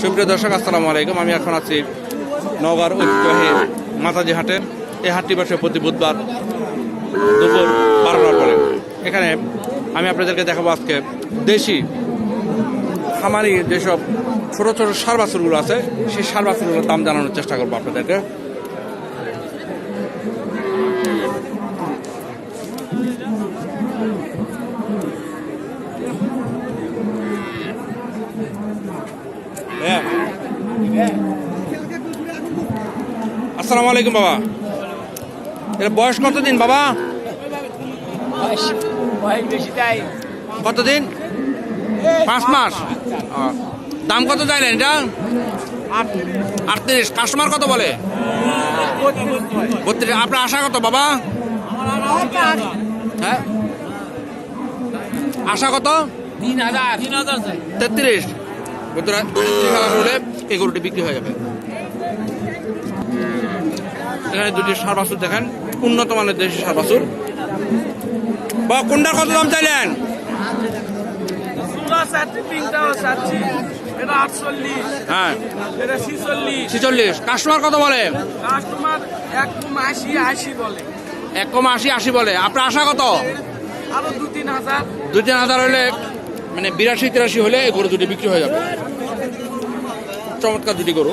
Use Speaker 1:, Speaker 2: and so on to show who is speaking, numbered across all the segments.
Speaker 1: সুপ্রিয় দর্শক, আসসালামু আলাইকুম। আমি এখন আছি নগর ঐতিহ্যবাহী মাতাজি হাটে। এই হাটটি বসে প্রতি বুধবার দুপুর বারোটার পরে। এখানে আমি আপনাদেরকে দেখাবো আজকে দেশি খামারি যেসব ছোটো ছোটো সার বাছুরগুলো আছে, সেই সার বাছুরগুলোর দাম জানানোর চেষ্টা করব আপনাদেরকে হ্যাঁ আসসালামু আলাইকুম বাবা। এর বয়স কতদিন বাবা? কতদিন? পাঁচ মাস। দাম কত চাইলেন এটা? আটত্রিশ। কাস্টমার কত বলে? বত্রিশ। আপনার আশা কত বাবা? হ্যাঁ? আশা কত?
Speaker 2: তিন হাজার।
Speaker 1: তেত্রিশ। বন্ধুরা তেত্রিশ হাজার হলে এই গরুটি বিক্রি হয়ে যাবে। এখানে দুটি সার বাছুর দেখেন উন্নত মানের দেশি সার বাছুর। বা কোনটার কত দাম চাইলেন? হ্যাঁ।
Speaker 2: ছিচল্লিশ।
Speaker 1: কাস্টমার কত বলে?
Speaker 2: এক কম আশি আশি বলে।
Speaker 1: আপনার আশা কত?
Speaker 2: দু তিন হাজার
Speaker 1: হলে মানে বিরাশি তিরাশি হলে এই গরু দুটি বিক্রি হয়ে যাবে। চমৎকার দুটি গরু।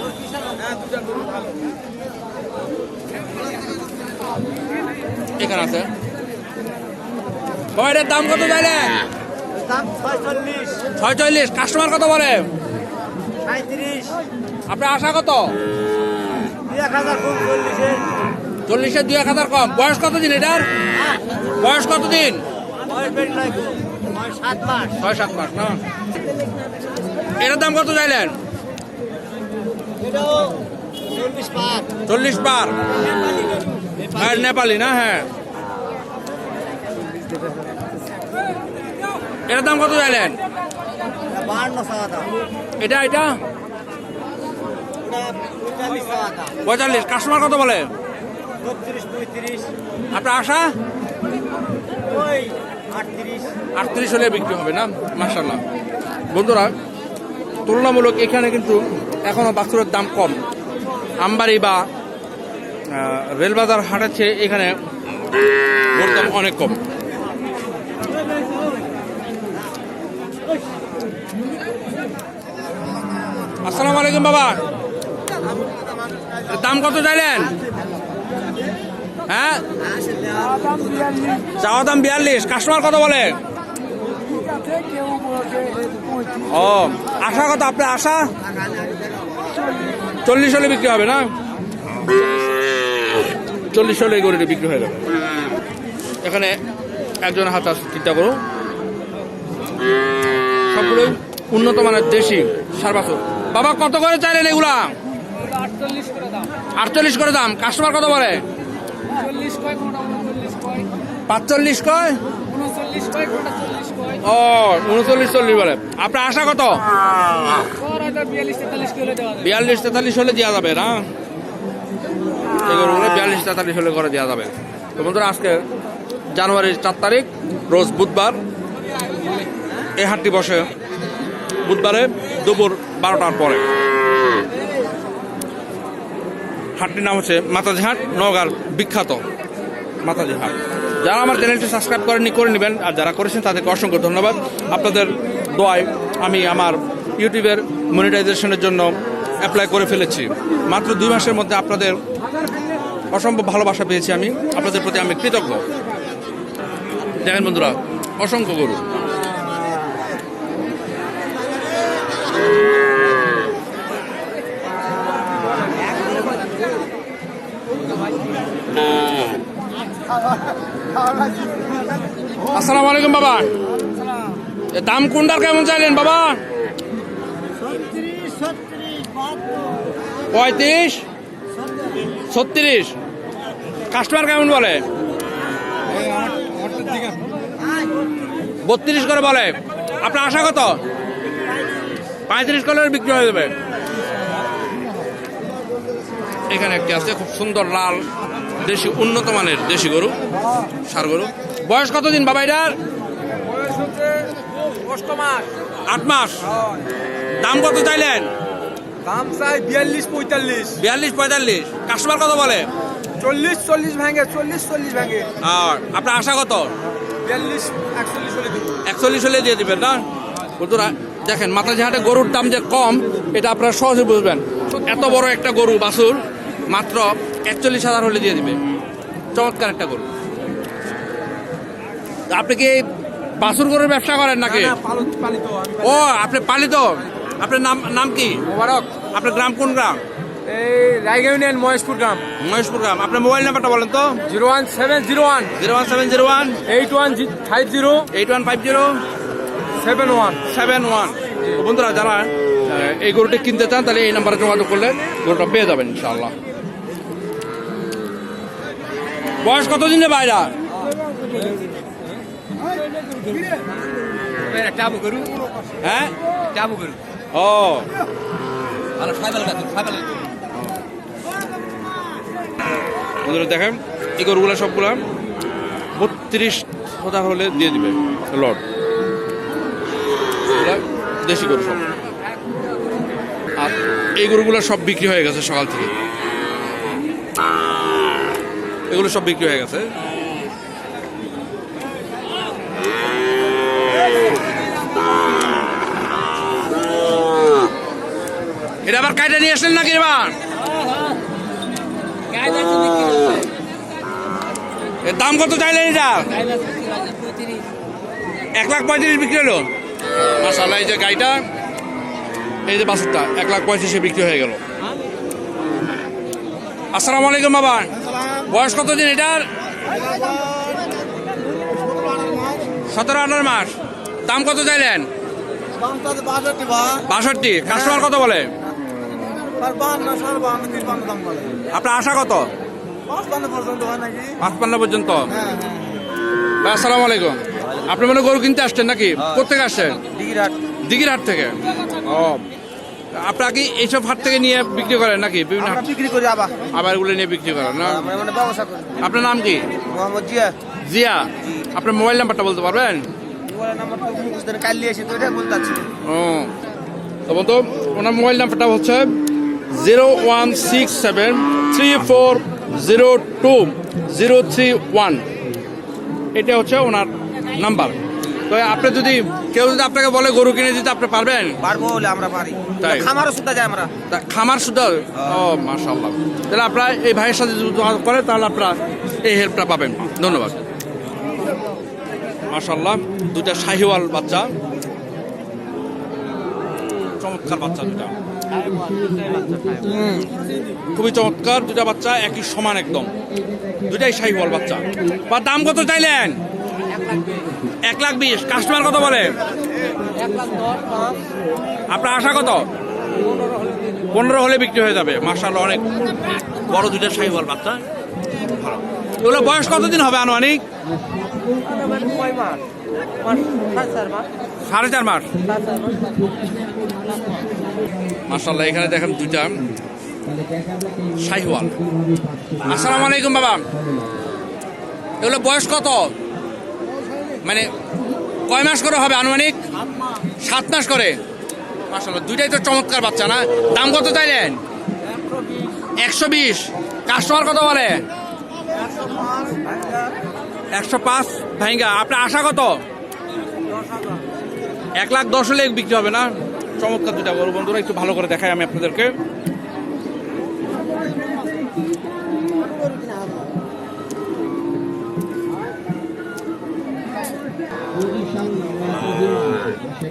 Speaker 1: এখানে আছে। বয়ডের দাম কত চাইলে
Speaker 2: ছয়চল্লিশ।
Speaker 1: কাস্টমার কত বলে? আপনার আশা কত?
Speaker 2: চল্লিশে
Speaker 1: দুই এক হাজার কম। বয়স কত দিন এটার? বয়স কত দিন
Speaker 2: বয়স বেশি নয় সাত মাস।
Speaker 1: ছয় সাত মাস না? এটার দাম কত চাইলেন
Speaker 2: এটাও চল্লিশ পাঁচ
Speaker 1: হ্যাঁ নেপালি না হ্যাঁ এটার দাম কত চাইলেন এটা এটা
Speaker 2: পঁয়তাল্লিশ।
Speaker 1: কাস্টমার কত বলে? আপনার আশা?
Speaker 2: আটত্রিশ।
Speaker 1: হলে বিক্রি হবে না? মার্শাল্লাহ বন্ধুরা তুলনামূলক এখানে কিন্তু এখনও বাছুরের দাম কম। আমবাড়ি বা রেলবাজার হাটের চেয়ে এখানে দাম অনেক কম। আসসালামু আলাইকুম বাবা। দাম কত চাইলেন? হ্যাঁ? চাওয়া দাম বিয়াল্লিশ, কাস্টমার কত বলে? ও, আশা কত? আপনার আশা? চল্লিশ হলে বিক্রি হবে না? চল্লিশ হলে এই গরুটি বিক্রি হয়ে যাবে। এখানে একজন হাত আছে চিন্তা করুন সবগুলোই উন্নত মানের দেশি সার বাছুর। বাবা কত করে চাইলেন এগুলা?
Speaker 2: আটচল্লিশ করে দাম।
Speaker 1: কাস্টমার কত বলে? পাঁচচল্লিশ কয়? ও উনচল্লিশ চল্লিশ বলে। আপনার আশা কত?
Speaker 2: কর বিয়াল্লিশ তেতাল্লিশ
Speaker 1: হলে দেওয়া যাবে না? এগুলো বিয়াল্লিশ তেতাল্লিশ হলে করে দেওয়া যাবে। তো বন্ধুরা, আজকে জানুয়ারির চার তারিখ, রোজ বুধবার। এই হাটটি বসে বুধবারে দুপুর বারোটার পরে। হাটটির নাম হচ্ছে মাতাজি হাট, নওগাঁর বিখ্যাত মাতাজি হাট। যারা আমার চ্যানেলটি সাবস্ক্রাইব করেননি, করে নেবেন। আর যারা করেছেন, তাদেরকে অসংখ্য ধন্যবাদ। আপনাদের দোয়ায় আমি আমার ইউটিউবের মনিটাইজেশনের জন্য অ্যাপ্লাই করে ফেলেছি। মাত্র দুই মাসের মধ্যে আপনাদের অসম্ভব ভালোবাসা পেয়েছি আমি। আপনাদের প্রতি আমি কৃতজ্ঞ। দেখেন বন্ধুরা, অসংখ্য গরু। আসসালামু আলাইকুম, বাবা। দাম কোনটার কেমন চাইলেন, বাবা? পঁয়ত্রিশ ছত্রিশ। কাস্টমার কেমন বলে? বত্রিশ করে বলে। আপনার আশা কত? পঁয়ত্রিশ করে বিক্রি হয়ে যাবে। এখানে একটি আছে খুব সুন্দর লাল দেশি উন্নত মানের দেশি গরু সার গরু। বয়স কতদিন বাবা এটার? আট মাস। দাম কত চাইলেন?
Speaker 3: দাম চাই বিয়াল্লিশ পঁয়তাল্লিশ।
Speaker 1: বিয়াল্লিশ পঁয়তাল্লিশ। কাস্টমার কত বলে?
Speaker 3: চল্লিশ চল্লিশ ভাঙে চল্লিশ চল্লিশ ভাঙে।
Speaker 1: আর আপনার আশা কত?
Speaker 3: বিয়াল্লিশ একচল্লিশ হলে দিব।
Speaker 1: একচল্লিশ হলে দিয়ে দিবেন না? বন্ধুরা দেখেন মাতাজি হাটে গরুর দাম যে কম এটা আপনারা সহজে বুঝবেন। এত বড় একটা গরু বাছুর মাত্র একচল্লিশ হাজার হলে দিয়ে দিবে। চমৎকার একটা গরু। আপনি কি বাছুর গরুর ব্যবসা করেন নাকি? ও আপনি পালিত? আপনার নাম নাম কি?
Speaker 3: মোবারক।
Speaker 1: আপনার গ্রাম কোন গ্রাম?
Speaker 3: এই রায়গা ইউনিয়ন মহেশপুর গ্রাম।
Speaker 1: মহেশপুর গ্রাম। আপনার মোবাইল নাম্বারটা বলেন তো।
Speaker 3: Zero one seven zero one.
Speaker 1: Zero one seven zero one.
Speaker 3: Eight one five zero.
Speaker 1: Eight one five zero.
Speaker 3: Seven one.
Speaker 1: Seven one. বন্ধুরা যারা এই গরুটি কিনতে চান তাহলে এই নাম্বারে যোগাযোগ করলে গরুটা পেয়ে যাবেন ইনশাআল্লাহ। বয়স কত দিনে বাইরা
Speaker 3: টাবু করু
Speaker 1: হ্যাঁ
Speaker 3: টাবু করু
Speaker 1: ও বন্ধুরা দেখেন, এই গরুগুলো সবগুলা বত্রিশ হাজার হলে দিয়ে দিবে, লট। দেশি গরু সব। আর এই গরুগুলো সব বিক্রি হয়ে গেছে সকাল থেকে। এগুলো সব বিক্রি হয়ে গেছে। এটা আবার কাইটা নিয়ে আসলেন নাকি এবার? এর দাম কত চাইলেন এটা? এক লাখ পঁয়ত্রিশ বিক্রি হলো। মাসাল্লাহ এই যে গাড়িটা এই যে বাসুরটা এক লাখ পঁয়ত্রিশে বিক্রি হয়ে গেল। আসসালামু আলাইকুম বাবা। বয়স কত দিন এটার? সতেরো আঠারো মাস। দাম কত চাইলেন? বাষট্টি। কাস্টমার কত বলে? আপনার আশা কত? পাঁচপান্ন পর্যন্ত ভাই, আসসালামু আলাইকুম। আপনি মনে গরু কিনতে আসছেন নাকি? কোথেকে আসছেন? দিঘির হাট থেকে? ও। আপনারা কি এইসব হাট থেকে নিয়ে বিক্রি করেন নাকি? বিভিন্ন হাট
Speaker 3: বিক্রি করি আবার।
Speaker 1: আবার এগুলো নিয়ে বিক্রি করেন না? আপনার নাম কি?
Speaker 3: মোহাম্মদ জিয়া।
Speaker 1: জিয়া। আপনার মোবাইল নাম্বারটা বলতে পারবেন?
Speaker 3: তো বলতে
Speaker 1: ও। তো বন্ধু ওনার মোবাইল নাম্বারটা হচ্ছে zero one six seven three four zero two zero three one এটা হচ্ছে ওনার নাম্বার। তো আপনি যদি কেউ যদি আপনাকে বলে গরু কিনে দিতে আপনি পারবেন?
Speaker 3: পারব বলে আমরা পারি।
Speaker 1: তাই?
Speaker 3: খামারও সুদ্ধা যায় আমরা।
Speaker 1: খামার শুধু ও মাশাল্লাহ তাহলে আপনারা এই ভাইয়ের সাথে যদি যোগাযোগ করেন তাহলে আপনারা এই হেল্পটা পাবেন। ধন্যবাদ। মাশাল্লাহ দুটা শাহিওয়াল বাচ্চা। চমৎকার বাচ্চা দুটা খুবই চমৎকার দুটা বাচ্চা একই সমান একদম। দুটাই শাহিওয়াল বাচ্চা। বা দাম কত চাইলেন? এক লাখ বিশ। কাস্টমার কত বলে? আপনার আশা কত? পনেরো হলে বিক্রি হয়ে যাবে। মার্শাল অনেক বড় দুইটা শাহিওয়াল বাচ্চা। এগুলো বয়স কতদিন হবে আনুমানিক? সাড়ে চার মাস। মার্শাল্লাহ এখানে দেখেন দুইটা শাহিওয়াল। আসসালামু আলাইকুম বাবা। এগুলো বয়স কত? মানে কয় মাস করে হবে আনুমানিক? সাত মাস করে। মাসাল্লাহ দুইটাই তো চমৎকার বাচ্চা না? দাম কত চাইলেন? একশো বিশ। কাস্টমার কত বলে? একশো পাঁচ ভাইঙ্গা। আপনার আশা কত? এক লাখ দশ হলে বিক্রি হবে না? চমৎকার দুটা গরু। বন্ধুরা, একটু ভালো করে দেখাই আমি আপনাদেরকে।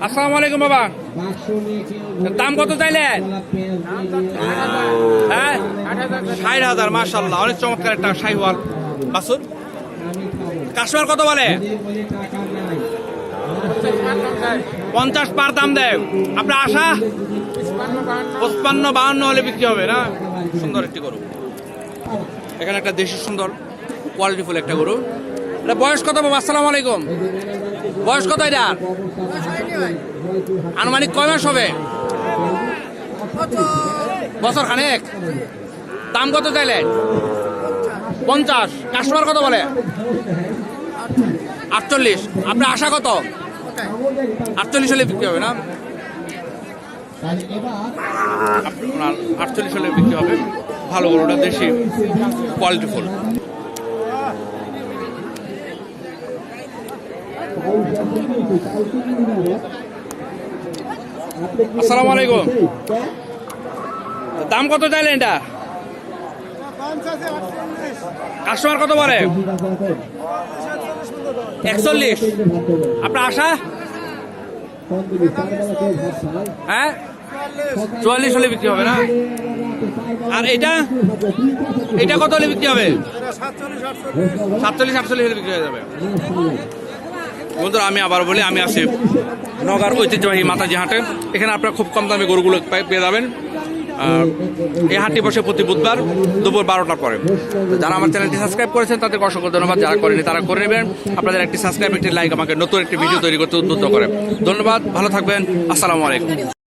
Speaker 1: আসসালামু আলাইকুম বাবা। দাম কত চাইলেন হ্যাঁ? ষাট হাজার মার্শাল্লাহ অনেক চমৎকার একটা শাহিওয়াল বাসুর কাস্টমার কত বলে? পঞ্চাশ পার দাম দেয়। আপনার আশা? পঁচপান্ন বাহান্ন হলে বিক্রি হবে, না? সুন্দর একটি গরু। এখানে একটা দেশি সুন্দর কোয়ালিটি কোয়ালিটিফুল একটা গরু। এটা বয়স কত বাবা? আসসালামু আলাইকুম। বয়স কত এটা? আনুমানিক কয় মাস হবে? বছর খানেক। দাম কত চাইলেন পঞ্চাশ। কাস্টমার কত বলে? আটচল্লিশ। আপনার আশা কত? আটচল্লিশ হলে বিক্রি হবে না? আপনার আটচল্লিশ হলে বিক্রি হবে। ভালো ওটা দেশি কোয়ালিটি ফুল আসসালামু আলাইকুম। দাম কত চাইলেন এটা? কাস্টমার কত বলে একচল্লিশ। আপনার আশা? হ্যাঁ? চুয়াল্লিশ হলে বিক্রি হবে না? আর এটা? এটা কত হলে বিক্রি হবে? সাতচল্লিশ, আটচল্লিশ হলে বিক্রি হয়ে যাবে। বন্ধুরা, আমি আবার বলি, আমি আছি নগার ঐতিহ্যবাহী মাতাজি হাটে। এখানে আপনারা খুব কম দামে গরুগুলো পেয়ে যাবেন। এই হাটটি বসে প্রতি বুধবার দুপুর বারোটার পরে। যারা আমার চ্যানেলটি সাবস্ক্রাইব করেছেন, তাদেরকে অসংখ্য ধন্যবাদ। যারা করেনি তারা করে নেবেন। আপনাদের একটি সাবস্ক্রাইব, একটি লাইক আমাকে নতুন একটি ভিডিও তৈরি করতে উদ্বুদ্ধ করে। ধন্যবাদ, ভালো থাকবেন। আসসালামু আলাইকুম।